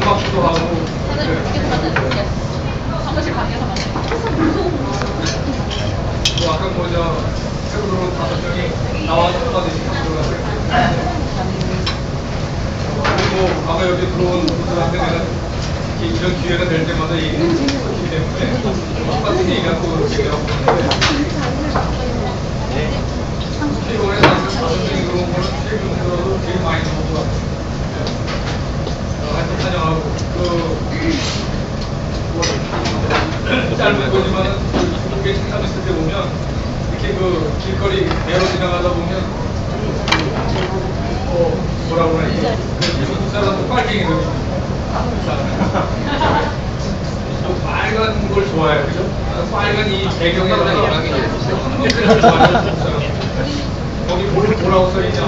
똑같이 들어갔어요. 그리고 아까 여기 들어온 분들한테 내가 이런 기회가 될 때마다 얘기를 했기 때문에 똑같은 얘기가 또 얘기하고 이번에 다섯 명이 들어온 거는 최근 들어도 제일 많이 들어온 것 같아요. 어, 하여튼 환영하고 그 뭐, 짧은 거지만 이렇게 생각 있을 때 보면 이렇게 그 길거리 배로 지나가다 보면 어 뭐라고 그러지? 그 사람도 빨갱이거든요. 좀 빨간 걸 좋아해요, 그죠? 빨간 이 배경에다가 한국을 좋아해요. 거기 뭘 뭐라고 써있냐?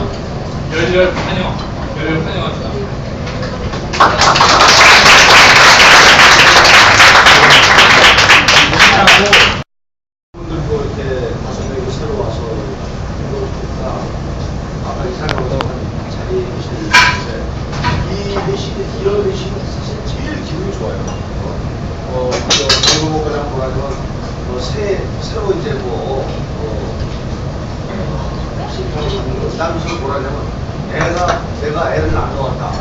열렬 환영, 열렬 환영합니다. 분들도 이렇게 다섯 명이 새로 와서 이걸 보니까 아까 이사장으로 자리에 계시는데 이 회식이 이런 회식은 사실 제일 기분이 좋아요. 어, 저 공부 가장 뭐라면 뭐 새 새로 이제 뭐 어, 심사를 남에서 뭐라냐면 내가 내가 애를 낳아왔다.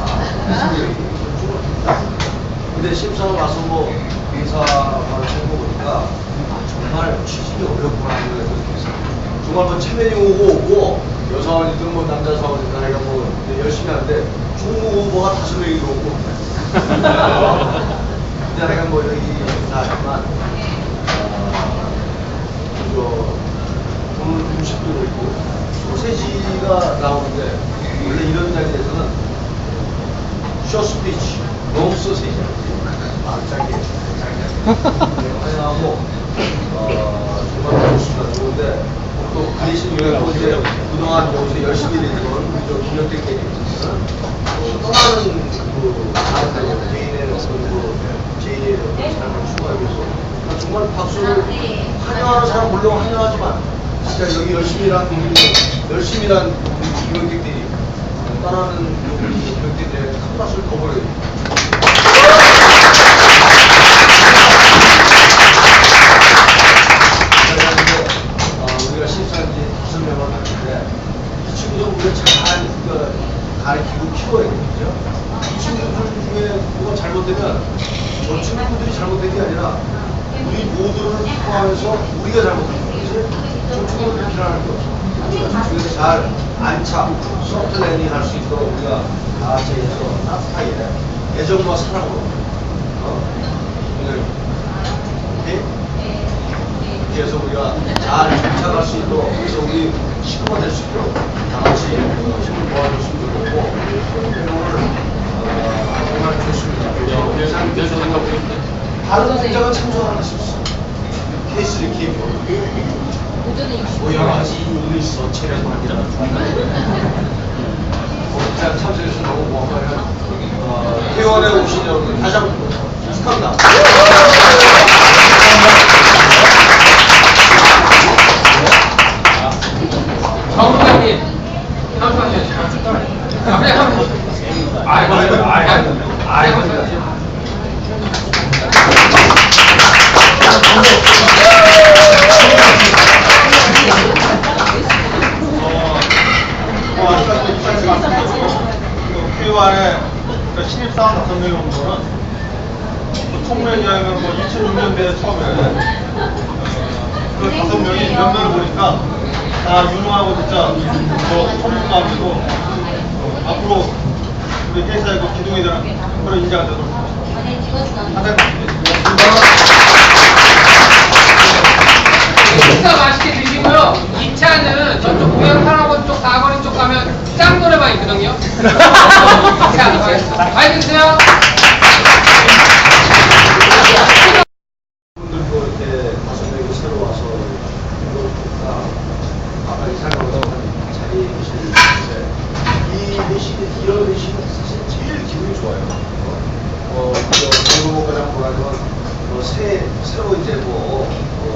근데 심사 와서 뭐 인사만 해보니까 아, 정말 취직이 어렵구나 느꼈어요. 정말 뭐 체면이 오고 오고 여사원이든 뭐 남자 사원이든 아이가 뭐 열심히 하는데 총무 후보가 다섯 명이 들어오고 근데 내가 뭐 여기 인사하지만 어, 저 오늘 음식도 있고 소세지가 나오는데 원래 이런 자리에서는 쇼스피치 너무 소세지 아 짧게. 짧게 환영하고 어 정말 좋습니다. 좋은데 또 그리신 요약도 이제 그동안 여기서 열심히 일했던 우리 저 김영택 대리님께서는 또 떠나는 그 다른 개인의 어떤 그 제2의 어떤 삶을 추구하기 위해서 나 정말 박수를 환영하는 사람 물론 환영하지만 진짜 여기 열심히 일한 열심히 일한 떠나는 우리 김영택들의 큰더 보내드립니다. 어, 우리가 실수한 지 다섯 명을 봤는데 이 친구들 우리가 잘 그, 가르치고 키워야겠죠. 이 친구들 중에 뭐가 잘못되면 저 친구들이 잘못된 게 아니라 우리 모두를 포함해서 우리가 잘못한 거지. 저 저 중에서 잘 안착, 소프트 랜딩 할 수 있도록 우리가 다 같이 해서 따뜻하게 애정과 사랑으로 어? 오늘 오케이? 그래서 우리가 잘 정착할 수 있도록 그래서 우리 식구가 될 수 있도록 다 같이 힘을 모아줬으면 좋겠고 오늘 어, 정말 좋습니다. 예상 다른 문제가 참석하는 수 있어. 케이스를 기입 뭐 여러 가지 이유도 있어. 체력 관계라는 자, 참석해주셔서 너무. 어, 회원에 오신 여러분 다시 한번 축하합니다. 그 교육안에 그 신입사원 다섯 명이 온 거는 그 총무회 여행은 뭐 2006년도에 처음에 어, 그 다섯 명이 면면을 보니까 다 유능하고 진짜 뭐 전문가이고 어, 앞으로 우리 회사의 그 기둥이 되는 그런 인재가 되도록 하겠습니다. 식사 맛있게 드시고요. 2차는 저쪽 공양산업원 쪽 사거리 쪽 가면 짱 노래방 있거든요. 자, 많이 드세요. 분들도 이렇게 다섯 명이 새로 와서 이걸 보니까 아까 이사장으로 자리에 계시는데 이 회식이 이런 회식은 사실 제일 기분이 좋아요. 어, 뭐라면 새, 새로 이제 뭐, 어,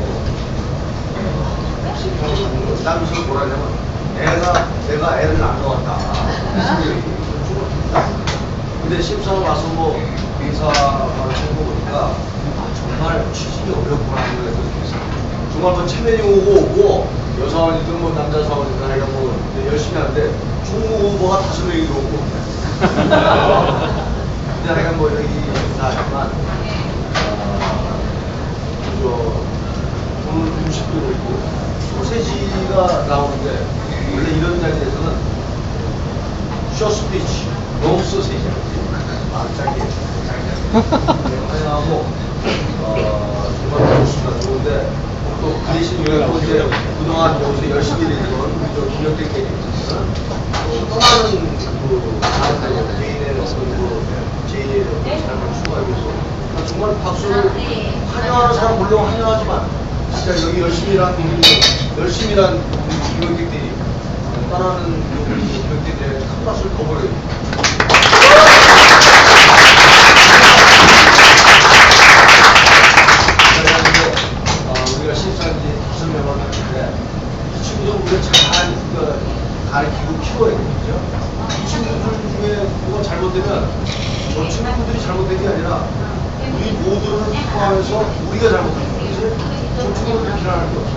남에서 뭐라냐면, 애가, 내가 애를 낳아왔다. 근데 심사를 와서 뭐, 인사를 해보니까, 아, 정말 취직이 어렵구나 하는 걸 느꼈어요. 정말 뭐 체면이 오고 오고, 여사원이든 뭐 남자 사원이든 하여간 뭐 열심히 하는데, 중국 후보가 다섯 명이 들어오고. 근데 하여간 뭐 여기 다 하지만, 아, 저, 오늘 음식도 있고, 소세지가 나오는데, 원래 이런 자리에서는 쇼스피치, 너무 소세지. 아, 짧게. 하고, 어, 정말 좋습니다. 좋은데, 또그 대신 또 이제 그동안 여기서 열심히 일했던 저 김혁택 대리님께서는 또 떠나는 그 다른 개인의 그 제2의 삶을 추구하기 위해서 아, 정말 박수를 환영하는 사람 물론 환영하지만 진짜 여기 열심히 일한 우리 열심히 일한 우리 김혁택들이 떠나는 우리 김혁택들에 큰 박수를. 그래가지고 어, 우리가 신입사원이 다섯 명을 갔는데 이 친구들 우리가 잘 그, 가르치고 키워야 되겠죠. 이 친구들 중에 뭐가 잘못되면 저 친구들이 잘못된 게 아니라 우리 모두를 포함해서 우리가 잘못한 거지. 저 친구들 비난할 게 없어.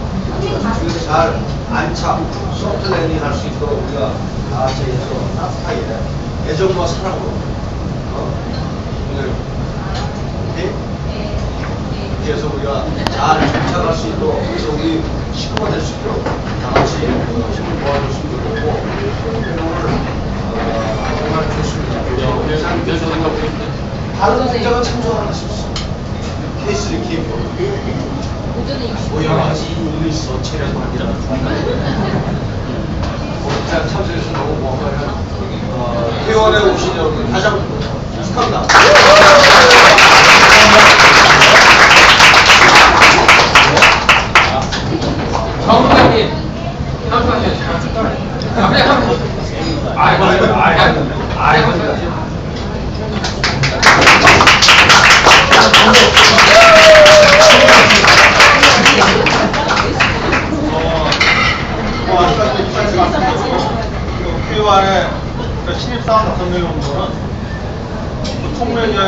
저쪽에서 잘 안착, 소프트 랜딩 할 수 있도록 우리가 다 같이 해서 따뜻하게 애정과 사랑으로 어? 오늘 오케이? 그래서 우리가 잘 정착할 수 있도록 그래서 우리 식구가 될 수 있도록 다 같이 어, 힘을 모아줬으면 좋겠고 오늘 어, 정말 좋습니다. 다른 국가가 참석하는 수 있어. 케이스를 키고 일이 있어 체력도 아니라 복장 참석해서 너무 고마워요. 어, 회원에 오신 여러분 한번 축하합니다.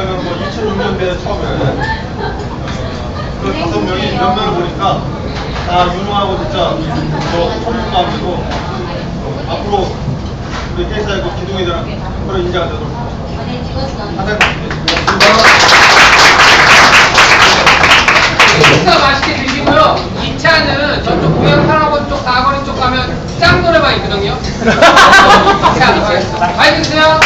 하면 뭐 2006년도에 처음에 어, 그 다섯 명이 몇 명을 보니까 다 유능하고 진짜 저 총무감이고 어, 앞으로 우리 회사의 그 기둥이 되는 그런 인재가 되도록 하겠습니다. 식사 맛있게 드시고요. 2차는 저쪽 고향 할아버지 쪽 사거리 쪽 가면 짱 노래방 있거든요. 2차 가겠습니다. 많이 드세요.